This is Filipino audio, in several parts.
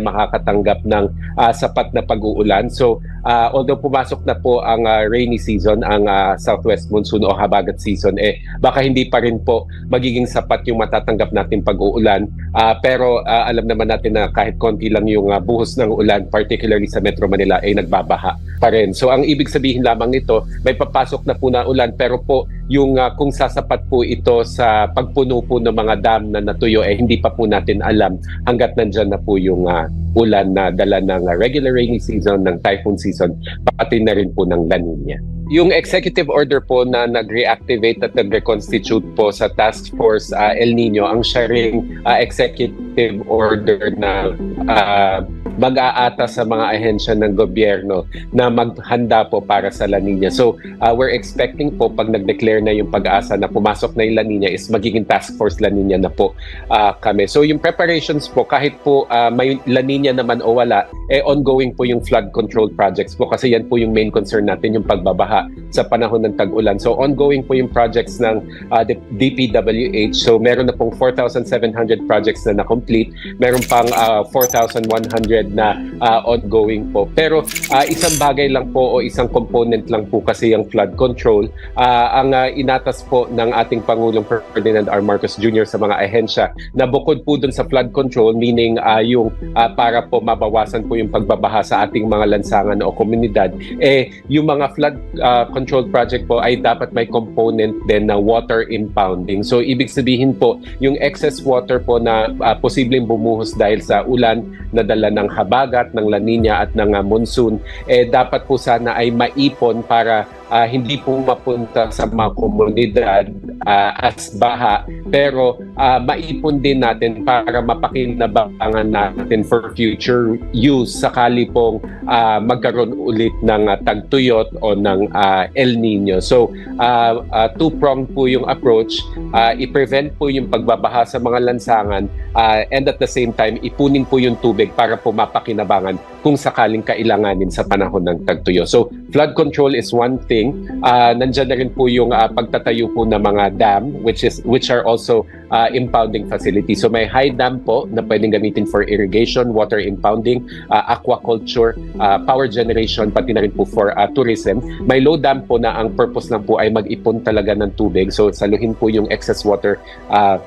makakatanggap ng ah, sapat na pag-uulan. So, ah, although pumasok na po ang ah, rainy season, ang ah, southwest monsoon o habagat season, eh baka hindi pa rin po magiging sapat yung matatanggap natin pag-uulan. Ah, pero ah, alam naman natin na kahit konti lang yung ah, buhos ng ulan, particularly sa Metro Manila, ay nagbabaha pa rin. So, ang ibig sabihin lamang nito, may papasok na po na ulan, pero po yung ah, kung sasapat po ito sa pagpuno po ng mga dam na natuyo, eh hindi pa po natin alam hanggat nandyan na po yung ulan na dala ng regular rainy season, ng typhoon season, pati na rin po ng La Nina. Yung executive order po na nag-reactivate at nag-reconstitute po sa Task Force ah, El Nino, ang siya ring ah, executive order na ah, mag-aata sa mga ahensya ng gobyerno na maghanda po para sa La Nina. So, ah, we're expecting po pag nag-declare na yung pag-asa na pumasok na yung La Nina is magiging Task Force La Nina na po ah, kami. So, yung preparations po, kahit po ah, may La Nina naman o wala, eh ongoing po yung flood control projects po kasi yan po yung main concern natin, yung pagbabaha sa panahon ng tag-ulan. So, ongoing po yung projects ng D- DPWH. So, meron na pong 4,700 projects na na-complete. Meron pang ah, 4,100 na ah, ongoing po. Pero ah, isang bagay lang po o isang component lang po kasi yung flood control. Ah, ang ah, inatas po ng ating Pangulong Ferdinand R. Marcos Jr. sa mga ahensya na bukod po dun sa flood control, meaning ah, yung ah, para po mabawasan po yung pagbabaha sa ating mga lansangan o komunidad, eh yung mga flood ah, control project po ay dapat may component din na water impounding. So ibig sabihin po, yung excess water po na ah, posibleng bumuhos dahil sa ulan na dala ng habagat, ng La Nina at ng ah, monsoon, eh dapat po sana ay maipon para ah, hindi po mapunta sa mga komunidad ah, as baha pero ah, maipon din natin para mapakinabangan natin for future use sakali pong ah, magkaroon ulit ng ah, tagtuyot o ng ah, El Nino. So ah, ah, two-pronged po yung approach, ah, i-prevent po yung pagbabaha sa mga lansangan ah, and at the same time ipunin po yung tubig para po mapakinabangan kung sakaling kailanganin sa panahon ng tagtuyo. So flood control is one thing. Uh, nandyan na rin po yung ah, pagtatayo po ng mga dam which is which are also ah, impounding facilities. So may high dam po na pwedeng gamitin for irrigation, water impounding, ah, aquaculture, ah, power generation pati na rin po for ah, tourism. May low dam po na ang purpose lang po ay mag-ipon talaga ng tubig. So saluhin po yung excess water ah,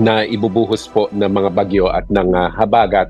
na ibubuhos po ng mga bagyo at ng ah, habagat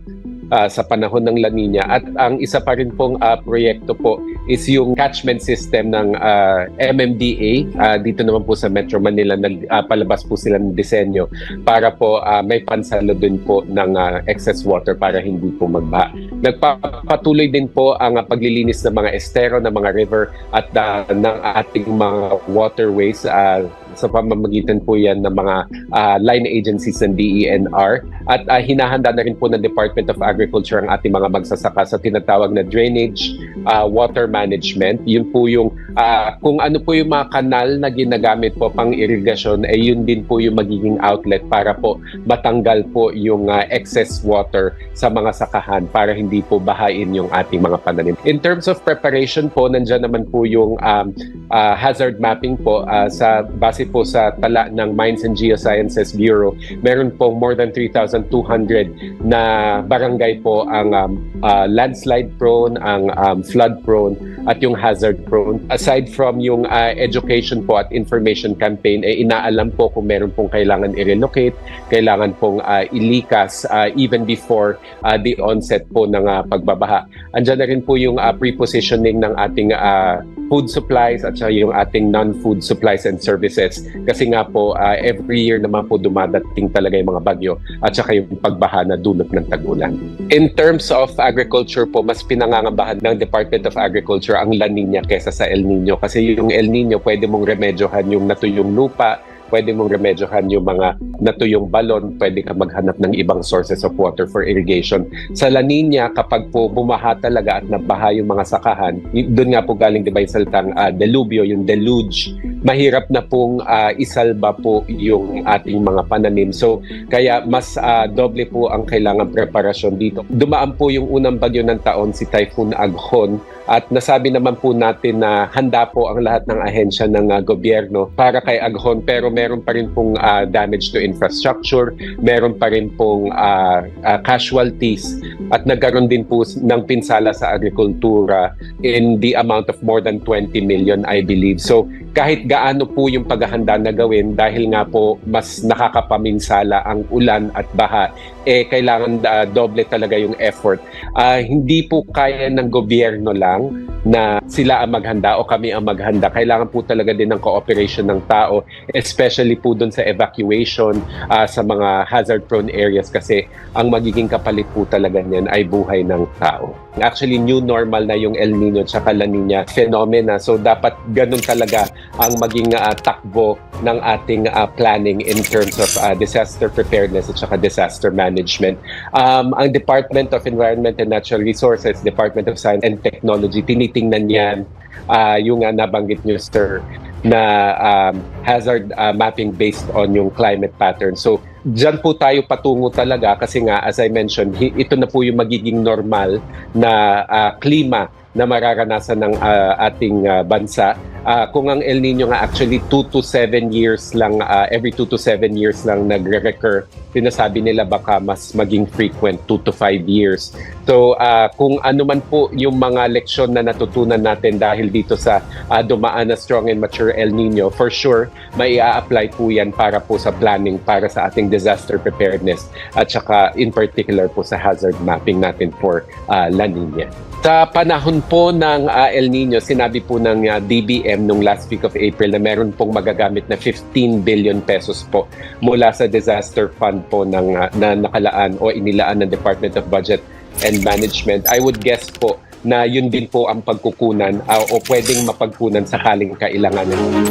ah, sa panahon ng La Nina. At ang isa pa rin pong ah, proyekto po is yung catchment system ng ah, MMDA. Ah, dito naman po sa Metro Manila, nag, ah, palabas po sila ng disenyo para po ah, may pansalo din po ng ah, excess water para hindi po magbaha. Nagpapatuloy din po ang ah, paglilinis ng mga estero, ng mga river at ah, ng ating mga waterways ah, sa pamamagitan po yan ng mga ah, line agencies ng DENR at ah, hinahanda na rin po ng Department of Agriculture ang ating mga magsasaka sa tinatawag na drainage ah, water management. Yun po yung ah, kung ano po yung mga kanal na ginagamit po pang irigasyon ay yun din po yung magiging outlet para po matanggal po yung ah, excess water sa mga sakahan para hindi po bahain yung ating mga pananim. In terms of preparation po, nandyan naman po yung um, ah, hazard mapping po ah, sa base po sa tala ng Mines and Geosciences Bureau. Meron po more than 3,200 na barangay po ang um, ah, landslide prone, ang um, flood prone at yung hazard prone. Aside from yung ah, education po at information campaign, eh, inaalam po kung meron pong kailangan i-relocate, kailangan pong ah, ilikas ah, even before ah, the onset po ng ah, pagbabaha. Andiyan na rin po yung ah, pre-positioning ng ating ah, food supplies at saka yung ating non-food supplies and services kasi nga po ah, every year naman po dumadating talaga yung mga bagyo at saka yung pagbaha na dulot ng tag-ulan. In terms of agriculture po, mas pinangangabahan ng Department of Agriculture ang La Nina kesa sa El Nino kasi yung El Nino pwede mong remedyohan yung natuyong lupa, pwede mong remedyohan yung mga natuyong balon, pwede ka maghanap ng ibang sources of water for irrigation. Sa La Nina, kapag po bumaha talaga at nabaha yung mga sakahan, doon nga po galing di ba yung salitang ah, delubyo, yung deluge, mahirap na pong ah, isalba po yung ating mga pananim. So, kaya mas ah, doble po ang kailangan preparasyon dito. Dumaan po yung unang bagyo ng taon, si Typhoon Aghon, at nasabi naman po natin na handa po ang lahat ng ahensya ng ah, gobyerno para kay Aghon pero meron pa rin pong ah, damage to infrastructure, meron pa rin pong ah, ah, casualties at nagkaroon din po ng pinsala sa agrikultura in the amount of more than 20 million I believe. So kahit gaano po yung paghahanda na gawin dahil nga po mas nakakapaminsala ang ulan at baha, eh kailangan ah, doble talaga yung effort. Ah, hindi po kaya ng gobyerno lang sáng. Na sila ang maghanda o kami ang maghanda. Kailangan po talaga din ng cooperation ng tao, especially po dun sa evacuation ah, sa mga hazard-prone areas kasi ang magiging kapalit po talaga niyan ay buhay ng tao. Actually, new normal na yung El Nino at La Nina phenomena. So dapat ganun talaga ang maging ah, takbo ng ating ah, planning in terms of ah, disaster preparedness at saka disaster management. Um, ang Department of Environment and Natural Resources, Department of Science and Technology, tinitingnan yan ah, yung ah, nabanggit nyo, sir, na um, hazard ah, mapping based on yung climate pattern. So, dyan po tayo patungo talaga kasi nga, as I mentioned, ito na po yung magiging normal na ah, klima na mararanasan ng ah, ating ah, bansa. Ah, kung ang El Nino nga actually 2 to 7 years lang, ah, every 2 to 7 years lang nagre-recur, sinasabi nila baka mas maging frequent 2 to 5 years. So ah, kung ano man po yung mga leksyon na natutunan natin dahil dito sa ah, dumaan na strong and mature El Nino, for sure, may apply po yan para po sa planning, para sa ating disaster preparedness at saka in particular po sa hazard mapping natin for ah, La Nina. Sa panahon po ng ah, El Nino, sinabi po ng ah, DBM nung last week of April na meron pong magagamit na 15 billion pesos po mula sa disaster fund po ng, ah, na nakalaan o inilaan ng Department of Budget and Management. I would guess po na yun din po ang pagkukunan ah, o pwedeng mapagkunan sakaling kailanganin.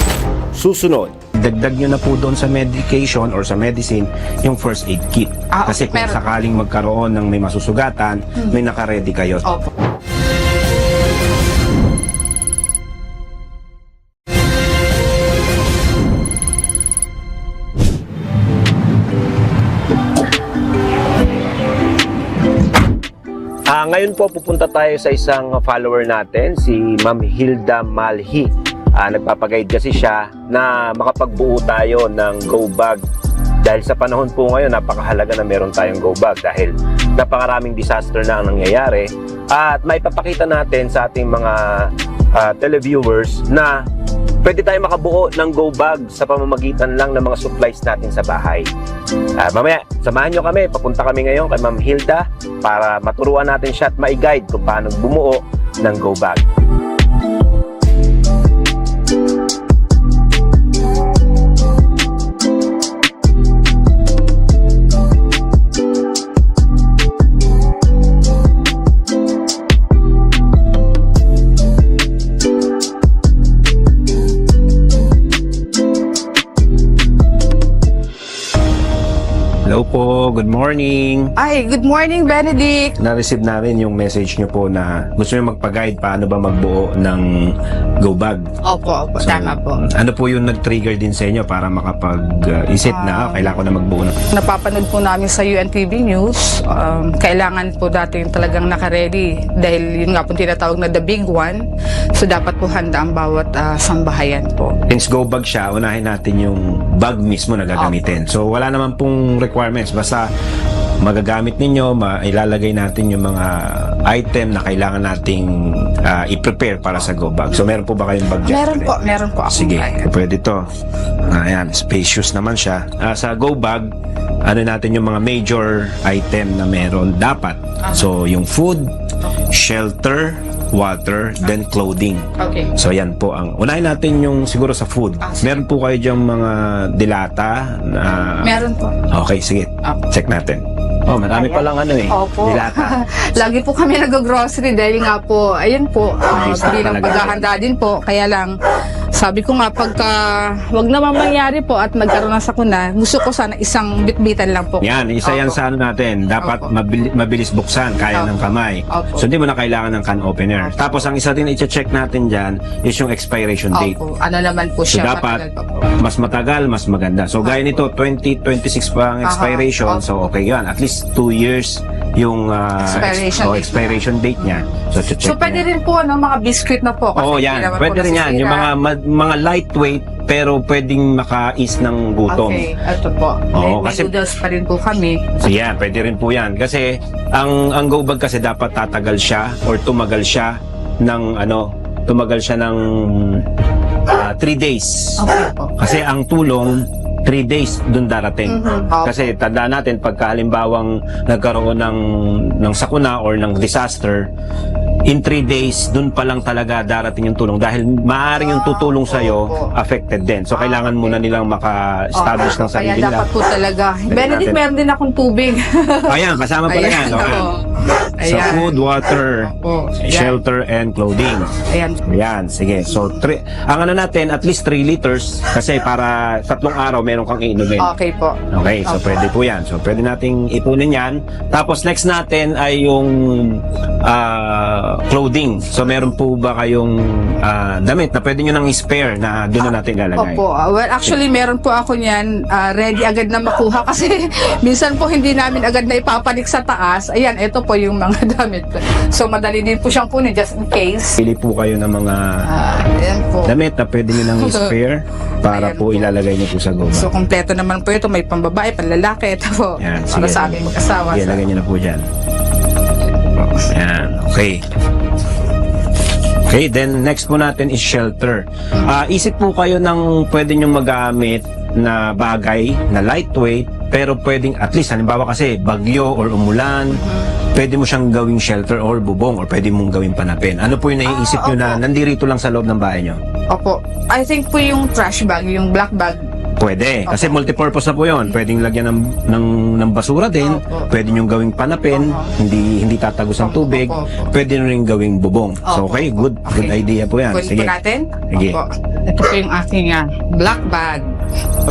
Susunod, dagdag nyo na po doon sa medication or sa medicine yung first aid kit. Ah, Kasi kung meron. sakaling magkaroon ng may masusugatan, may nakaredy kayo. Opo. Ngayon po pupunta tayo sa isang follower natin, si Ma'am Hilda Malhi. Ah, nagpapaguide kasi siya na makapagbuo tayo ng go bag. Dahil sa panahon po ngayon, napakahalaga na meron tayong go bag dahil napakaraming disaster na ang nangyayari. At maipapakita natin sa ating mga ah, televiewers na pwede tayo makabuo ng go bag sa pamamagitan lang ng mga supplies natin sa bahay. Ah, mamaya, samahan nyo kami. Papunta kami ngayon kay Ma'am Hilda para maturuan natin siya at ma-guide kung paano bumuo ng go bag. Hello po, good morning. Ay, good morning, Benedict. Na-receive namin yung message nyo po na gusto nyo magpa-guide paano ba magbuo ng go bag. Opo, opo, So, tama po. Ano po yung nag-trigger din sa inyo para makapag-isip na ah, kailangan ko na magbuo ng Napapanood po namin sa UNTV News. Um, kailangan po dati yung talagang nakaredy dahil yun nga po tinatawag na the big one. So dapat po handa ang bawat ah, sambahayan po. Since go bag siya, unahin natin yung bag mismo na gagamitin. So wala naman pong requirements. Basta magagamit ninyo, mailalagay natin yung mga item na kailangan nating ah, i-prepare para sa go bag. So meron po ba kayong bag dyan? Meron po, meron po akong Sige, kaya. pwede to. Ayan, spacious naman siya. Ah, sa go bag, ano natin yung mga major item na meron dapat. So yung food, shelter, water, then clothing. Okay. So yan po ang unahin natin yung siguro sa food. Ah, sige. Meron po kayo diyang mga dilata na Meron po. Okay, sige. Opo. Check natin. Oh, marami Ayan. palang ano eh. Opo. Dilata. Lagi po kami nag-grocery dahil nga po, ayun po, uh, Ayos na bilang talaga. paghahanda din po. Kaya lang, sabi ko nga, pagka wag naman mangyari po at magkaroon ng sakuna, gusto ko sana isang bitbitan lang po. Yan, isa yan Opo. sa ano natin. Dapat Opo. mabili- mabilis buksan, kaya ng Opo. kamay. Opo. So, hindi mo na kailangan ng can opener. Tapos, ang isa din na i-check natin dyan is yung expiration date. Opo. Ano naman po So, siya, dapat matagal pa po. mas matagal, mas maganda. So, gaya nito, 2026 pa ang Aha. expiration. Opo. So, okay yan. At least 2 years yung ah, Expiration oh, date. expiration date niya. So, check So, pwede rin po, ano, mga biscuit na po. kasi Oo, hindi yan. naman po Pwede rin yan. Yung nasisira. mga ma- mga lightweight pero pwedeng maka-ease ng gutom. Okay, ito po. Oo, may, kasi- may noodles pa rin po kami. So yan, pwede rin po yan. Kasi ang ang go bag kasi dapat tatagal siya or tumagal siya ng ano, tumagal siya ng 3 days. Okay po. Kasi ang tulong 3 days dun darating. Mhm. Opo. Kasi tandaan natin pagka halimbawang nagkaroon ng ng sakuna or ng disaster, in 3 days dun pa lang talaga darating yung tulong dahil maaaring yung tutulong sa iyo Opo. affected din. So kailangan muna nilang maka-establish ng Kaya sarili dapat nila. po talaga. Benedict, natin. meron din akong tubig. Ayan, kasama pala yan. Okay. oo. Ayan. food, water, Opo. Ayan. shelter, and clothing. Ayan. Yan, sige. So, tri- ang ano natin, at least 3 liters kasi para tatlong araw meron kang iinumin. Okay po. Okay, so Opo. pwede po yan. So, pwede nating ipunin yan. Tapos, next natin ay yung ah, clothing. So, meron po ba kayong ah, damit na pwede nyo nang spare na doon na natin lalagay? Opo. Ah, well, actually, meron po ako niyan. ah, ready agad na makuha kasi minsan po hindi namin agad na ipapanik sa taas. Ayan, ito po yung mga damit. So, madali din po siyang kunin just in case. Pili po kayo ng mga Ah, ayan po. damit na pwede nyo nang spare para Ayan po po. ilalagay nyo po sa goba. So, kompleto naman po ito. May pambabae, panlalaki. Ito po. Yan, para sige. sa aming mag-asawa. Sige, lagay nyo na po dyan. Yan, okay. Okay, then next po natin is shelter. Ah, isip po kayo ng pwede nyo magamit na bagay na lightweight pero pwedeng at least halimbawa kasi bagyo or umulan pwede mo siyang gawing shelter or bubong or pwede mong gawing panapin. Ano po yung naiisip Ah, nyo na nandirito lang sa loob ng bahay nyo? Opo. I think po yung trash bag, yung black bag. Pwede. Kasi multipurpose na po yun. Pwedeng lagyan ng, ng, ng basura din. Opo. Pwede nyo gawing panapin. Opo. Hindi hindi tatagos ang Opo, tubig. opo, opo. Pwede nyo rin gawing bubong. So, Opo, okay. opo. Good. Good Okay. idea po yan. Kunin Sige. po natin. Sige. Opo. Ito po yung aking ah, black bag.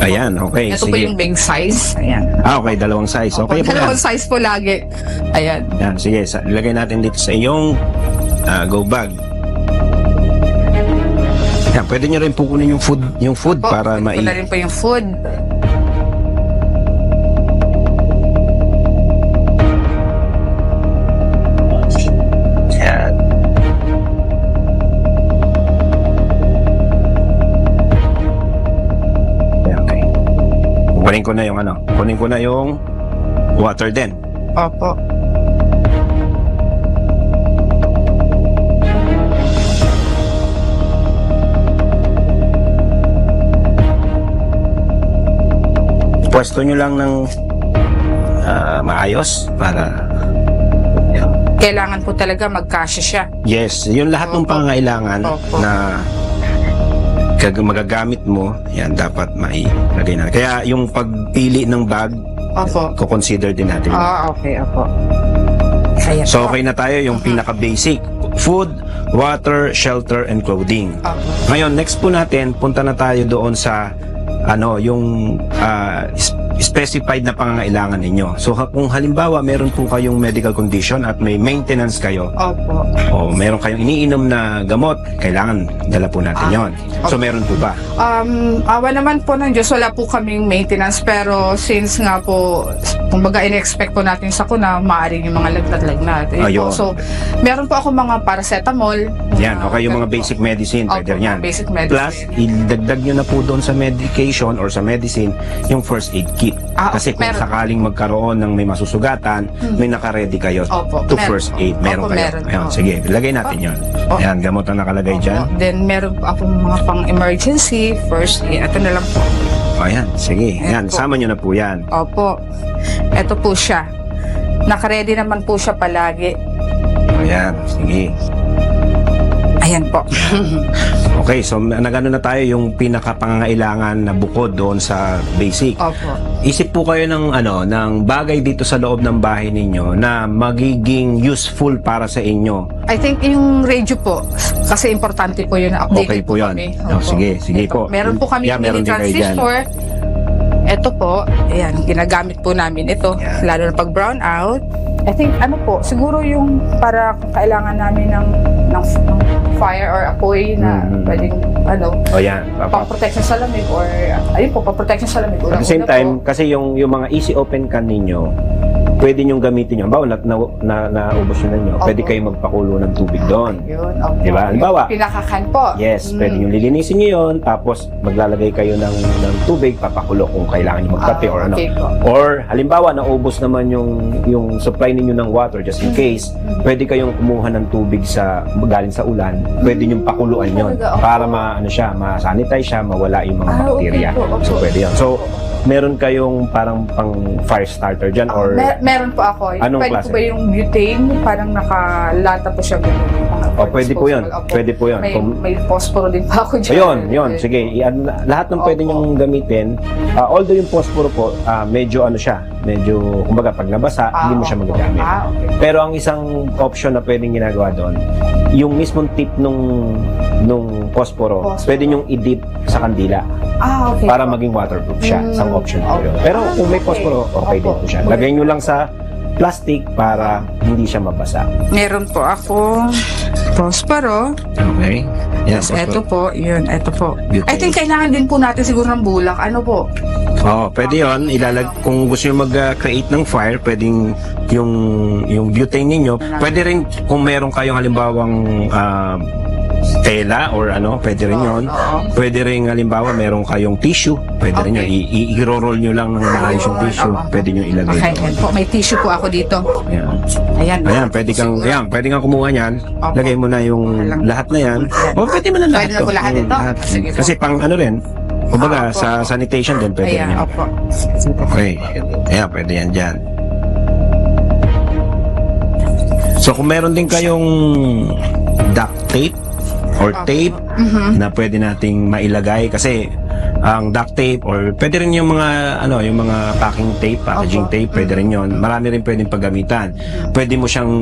Ayan. Okay. Ito po Sige. yung big size. Ayan. Ah, okay. Dalawang size. Opo, Okay po yan. dalawang size po lagi. Ayan. Yan. Sige. Sa, ilagay natin dito sa iyong ah, go bag. Yan. Pwede nyo rin po kunin yung food, yung food Po, para kunin mai... ko na rin po yung food. Yan. Yan, okay. Kunin ko na yung ano. Kunin ko na yung water din. Opo. Pwesto nyo lang ng ah, maayos para Kailangan po talaga magkasya siya. yes, yung lahat ng pangangailangan Opo. na gag- magagamit mo, yan dapat mailagay na. Kaya yung pagpili ng bag, Opo. ko-consider din natin. Ah, okay. Opo. Ayan So po. okay na tayo yung pinaka-basic. Food, water, shelter, and clothing. Opo. Ngayon, next po natin, punta na tayo doon sa ano, yung s- specified na pangangailangan ninyo. So ha- kung halimbawa meron po kayong medical condition at may maintenance kayo Opo. o meron kayong iniinom na gamot, kailangan dala po natin Ah, yon. So meron po ba? Um, awa naman po ng Diyos, wala po kaming maintenance pero since nga po, kumbaga in-expect po natin sa kuna, maaaring yung mga lagnat-lagnat. Ayun Ayun. Po. So, meron po ako mga paracetamol. Yan, okay yung mga Ganun po. basic medicine, Opo, pwede yan. mga basic medicine. Plus, idagdag nyo na po doon sa medication or sa medicine yung first aid kit. Ah, Kasi kung meron. sakaling magkaroon ng may masusugatan, may naka-ready kayo Opo, to meron first aid. Meron Opo, kayo. meron Ayan, po. sige, lagay natin yon. Opo. Ayan, gamot na nakalagay Opo. dyan. Then meron akong mga pang emergency, first aid. Ito na lang po. Ayan, sige. Ayan Ayan, po. sama nyo na po yan. Opo. Ito po siya. Nakaready naman po siya palagi. Ayan, sige. Ayan po. Okay, so nagano na tayo yung pinakapangangailangan na bukod doon sa basic. Opo. Isip po kayo ng ano, ng bagay dito sa loob ng bahay ninyo na magiging useful para sa inyo. I think yung radio po, kasi importante po yun na updated Okay po yun. kami. Oh, Opo. sige, sige Ito, po. Meron po kami Yeah, meron mini din kayo dyan. transistor. Ito po, ayan, ginagamit po namin ito. Yan. Lalo na pag brown out. I think ano po, siguro yung para kung kailangan namin ng, ng, ng fire or apoy na Mhm. pwedeng ano, O yan. pang-protection sa lamig or ayun po, pang-protection sa lamig. At the same time, po, kasi yung yung mga easy open can ninyo, pwede nyo gamitin yun. Bawa, na, na, na, naubos nyo na nyo, Opo. pwede kayong magpakulo ng tubig doon. Yun, opo. Diba? Halimbawa, Pinakakan po. Yes, Mm. pwede nyo lilinisin nyo yun, tapos maglalagay kayo ng, ng tubig, papakulo kung kailangan nyo magkape Ah, or ano. okay. Or halimbawa, naubos naman yung, yung supply ninyo ng water just in Mm. case, pwede kayong kumuha ng tubig sa galing sa ulan, pwede nyo pakuluan yun para ma, ano siya, ma-sanitize siya, mawala yung mga Ah, okay bacteria. po, opo. So, pwede yun. So, meron kayong parang pang fire starter dyan or Mer- meron po ako. Anong pwede klase? po ba yung butane? Parang nakalata po siya. ganun, yung mga o pwede po yun. disposable. Opo. Pwede po yun. May, Kung- may phosphoro din pa ako dyan. Ayun, yun. Sige, na- lahat ng pwede Opo. nyong gamitin. Ah, although yung phosphoro po, ah, medyo ano siya, medyo, kumbaga, pag nabasa, Ah, hindi mo siya magagamit. Ah, okay. Pero ang isang option na pwedeng ginagawa doon, yung mismong tip nung nung phosphoro, Phosphoro. pwede nyong i-dip sa kandila Ah, okay. para maging waterproof siya. Mm, Isang option po okay. yun. Pero Ah, kung may okay. phosphoro, okay din Opo. po siya. Lagay nyo lang sa plastic para hindi siya mabasa. Meron po ako Prospero. Okay. Yes, Ito po, yun, ito po. Butane. I think kailangan din po natin siguro ng bulak. Ano po? Oo, pwede yon. Ilalag kung gusto niyo mag-create ng fire, pwedeng yung yung butane ninyo. Pwede rin kung meron kayong halimbawang ah, tela or ano, pwede rin yon. Pwede rin halimbawa meron kayong tissue, pwede rin yun. I- i- i-roll nyo lang ng maayos yung tissue, pwede nyo ilagay Okay, doon. yan po. May tissue po ako dito. Ayan. Ayan. Ayan, pwede kang, ayan, pwede kang kumuha niyan. Opo. Lagay mo na yung lahat na yan. O, pwede mo na lahat Pwede na to. po lahat Mm, ito? Sige po. Kasi pang ano rin, kumbaga Ah, opo. sa sanitation din pwede Ayan, yan. opo. Okay. Ayan, pwede yan dyan. So, kung meron din kayong duct tape or tape Mhm. na pwede nating mailagay kasi ang duct tape or pwede rin yung mga ano yung mga packing tape, packaging Opo. tape, pwede rin yon. Marami rin pwedeng paggamitan. Pwede mo siyang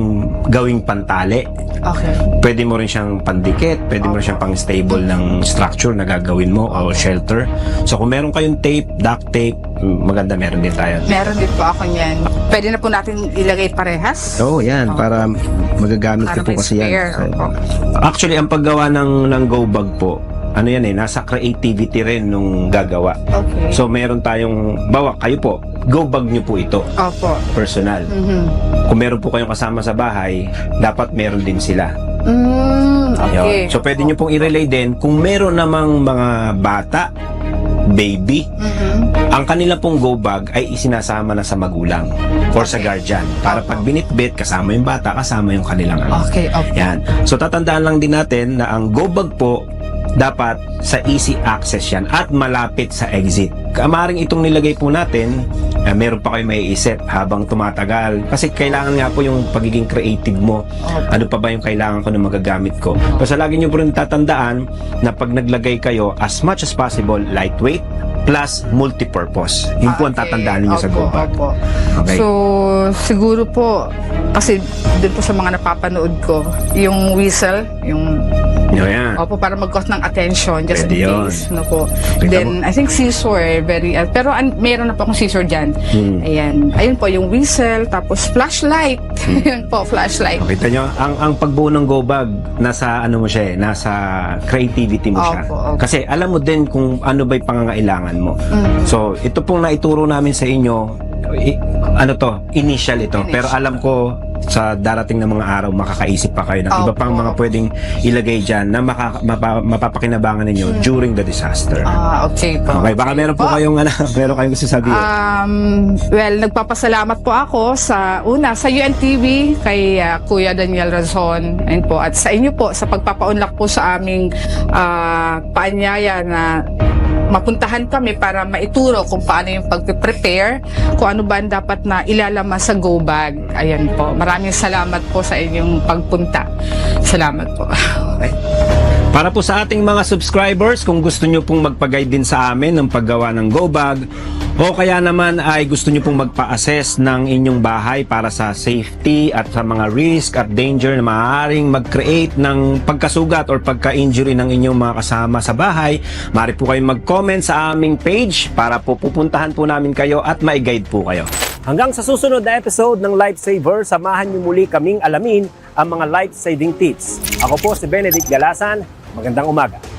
gawing pantali. Okay. Pwede mo rin siyang pandikit, pwede mo rin siyang pang stable ng structure na gagawin mo o shelter. So kung meron kayong tape, duct tape, mm, maganda meron din tayo. Meron din po ako niyan. Pwede na po natin ilagay parehas. Oo, oh, yan. Para magagamit Para ko po may kasi yan. spare, opo. Actually, ang paggawa ng, ng go bag po, ano yan eh, nasa creativity rin nung gagawa. Okay. So, meron tayong, bawa, kayo po, go bag nyo po ito, Opo. personal. Mhm. Kung meron po kayong kasama sa bahay, dapat meron din sila. Mm, Yun. okay. So, pwede nyo pong i-relay din, kung meron namang mga bata, baby, Mhm. ang kanila pong go bag ay isinasama na sa magulang or sa guardian. Para pag binitbit, kasama yung bata, kasama yung kanilang ano. Okay, opo. Yan. So tatandaan lang din natin na ang go bag po dapat sa easy access yan at malapit sa exit. Kamaring itong nilagay po natin, eh, meron pa kayo maiisip habang tumatagal. Kasi kailangan nga po yung pagiging creative mo. Ano pa ba yung kailangan ko na magagamit ko? Basta lagi nyo po rin tatandaan na pag naglagay kayo, as much as possible, lightweight plus multipurpose. Yun po ang Okay, tatandaan ninyo sa opo, go bag. opo. Okay? So, siguro po, kasi dun po sa mga napapanood ko, yung whistle, yung, Yun, yan. opo, para mag-cause ng attention, just Pwede in yun. case, no po. Then, I think scissor, very, uh, pero an, meron na po akong scissor dyan. Hmm. Ayan, ayun po, yung whistle, tapos flashlight. Hmm. yun po, flashlight. Kita nyo, ang, ang pagbuo ng go bag, nasa ano mo siya eh, nasa creativity mo siya. Opo, opo. Kasi alam mo din kung ano ba'y pangangailangan mo. Mm. So, ito pong naituro namin sa inyo, i- ano to, initial ito. Initial. Pero alam ko, sa darating na mga araw, makakaisip pa kayo ng iba Opo. pang mga pwedeng ilagay dyan na makaka, mapa, mapapakinabangan ninyo during the disaster. Ah, okay po. Okay, baka meron po Po. kayong, ano, meron kayong gusto sabihin. Um, well, nagpapasalamat po ako sa una sa UNTV kay uh, Kuya Daniel Razon and po at sa inyo po sa pagpapaunlak po sa aming uh, paanyaya na mapuntahan kami para maituro kung paano yung pag-prepare, kung ano ba ang dapat na ilalama sa go bag. Ayan po. Maraming salamat po sa inyong pagpunta. Salamat po. Para po sa ating mga subscribers, kung gusto nyo pong magpag-guide din sa amin ng paggawa ng go bag, o kaya naman ay gusto nyo pong magpa-assess ng inyong bahay para sa safety at sa mga risk at danger na maaaring mag-create ng pagkasugat or pagka-injury ng inyong mga kasama sa bahay, maaari po kayong mag-comment sa aming page para pupuntahan po namin kayo at ma-guide po kayo. Hanggang sa susunod na episode ng Lifesaver, samahan niyo muli kaming alamin ang mga life-saving tips. Ako po si Benedict Galasan. Magandang umaga.